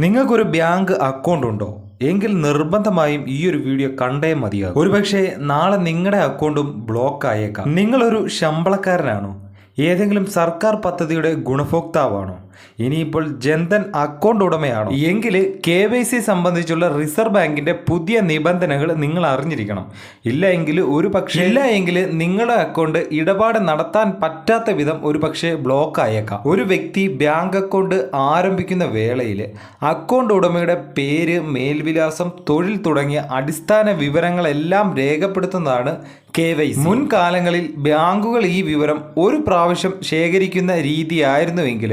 നിങ്ങൾക്കൊരു bank account ഉണ്ടോ? എങ്കിൽ നിർബന്ധമായും ഈ ഒരു വീഡിയോ കണ്ടേ മതിയാകും. ഒരുപക്ഷെ നാളെ നിങ്ങളുടെ അക്കൗണ്ടും ബ്ലോക്ക് ആയേക്കാം. നിങ്ങളൊരു ശമ്പളക്കാരനാണോ? ഏതെങ്കിലും സർക്കാർ പദ്ധതിയുടെ ഗുണഭോക്താവാണോ? ഇനിയിപ്പോൾ ജൻധൻ അക്കൗണ്ട് ഉടമയാണ്? എങ്കിൽ കെ വൈ സി സംബന്ധിച്ചുള്ള റിസർവ് ബാങ്കിന്റെ പുതിയ നിബന്ധനകൾ നിങ്ങൾ അറിഞ്ഞിരിക്കണം. ഇല്ല എങ്കിൽ ഒരു പക്ഷേ ഇല്ല എങ്കിൽ നിങ്ങളുടെ അക്കൗണ്ട് ഇടപാട് നടത്താൻ പറ്റാത്ത വിധം ഒരു പക്ഷേ ബ്ലോക്ക് ആയേക്കാം. ഒരു വ്യക്തി ബാങ്ക് അക്കൗണ്ട് ആരംഭിക്കുന്ന വേളയിൽ അക്കൗണ്ട് ഉടമയുടെ പേര് മേൽവിലാസം തൊഴിൽ തുടങ്ങിയ അടിസ്ഥാന വിവരങ്ങളെല്ലാം രേഖപ്പെടുത്തുന്നതാണ് കെ വൈ മുൻകാലങ്ങളിൽ ബാങ്കുകൾ ഈ വിവരം ഒരു പ്രാവശ്യം ശേഖരിക്കുന്ന രീതിയായിരുന്നുവെങ്കിൽ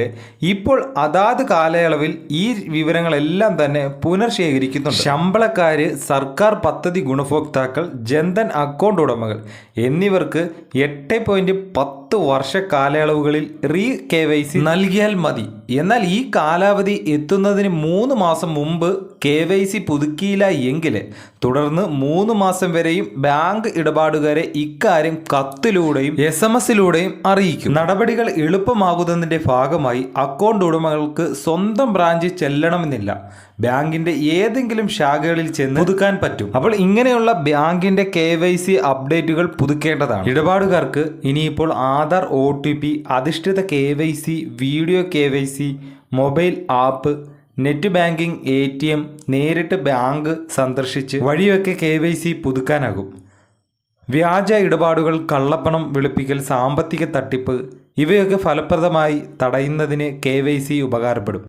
ഇപ്പോൾ അതാത് കാലയളവിൽ ഈ വിവരങ്ങളെല്ലാം തന്നെ പുനർശേഖരിക്കുന്നുണ്ട്. ശമ്പളക്കാര് സർക്കാർ പദ്ധതി ഗുണഭോക്താക്കൾ ജൻധൻ അക്കൗണ്ട് ഉടമകൾ എന്നിവർക്ക് എട്ട് പോയിന്റ് പത്ത് വർഷ കാലയളവുകളിൽ റീ കെ വൈ സി നൽകിയാൽ മതി. എന്നാൽ ഈ കാലാവധി എത്തുന്നതിന് മൂന്ന് മാസം മുമ്പ് കെ വൈ സി പുതുക്കിയില്ല എങ്കിൽ തുടർന്ന് മൂന്ന് മാസം വരെയും ബാങ്ക് ഇടപാടുകാരെ ഇക്കാര്യം കത്തിലൂടെയും എസ് എം എസിലൂടെയും അറിയിക്കും. നടപടികൾ എളുപ്പമാകുന്നതിന്റെ ഭാഗമായി അക്കൗണ്ട് ഉടമകൾക്ക് സ്വന്തം ബ്രാഞ്ച് ചെല്ലണമെന്നില്ല. ബാങ്കിന്റെ ഏതെങ്കിലും ശാഖകളിൽ ചെന്ന് പുതുക്കാൻ പറ്റും. അപ്പോൾ ഇങ്ങനെയുള്ള ബാങ്കിന്റെ കെ വൈ സി അപ്ഡേറ്റുകൾ പുതുക്കേണ്ടതാണ്. ഇടപാടുകാർക്ക് ഇനിയിപ്പോൾ ആധാർ ഒ ടി പി അധിഷ്ഠിത K Y C video K Y C mobile app net banking A T M നേരിട്ട് ബാങ്ക് സന്ദർശിച്ച് വഴിയൊക്കെ കെ വൈ സി പുതുക്കാനാകും. വ്യാജ ഇടപാടുകൾ കള്ളപ്പണം വെളുപ്പിക്കൽ സാമ്പത്തിക തട്ടിപ്പ് ഇവയൊക്കെ ഫലപ്രദമായി തടയുന്നതിന് കെ വൈ സി ഉപകാരപ്പെടും.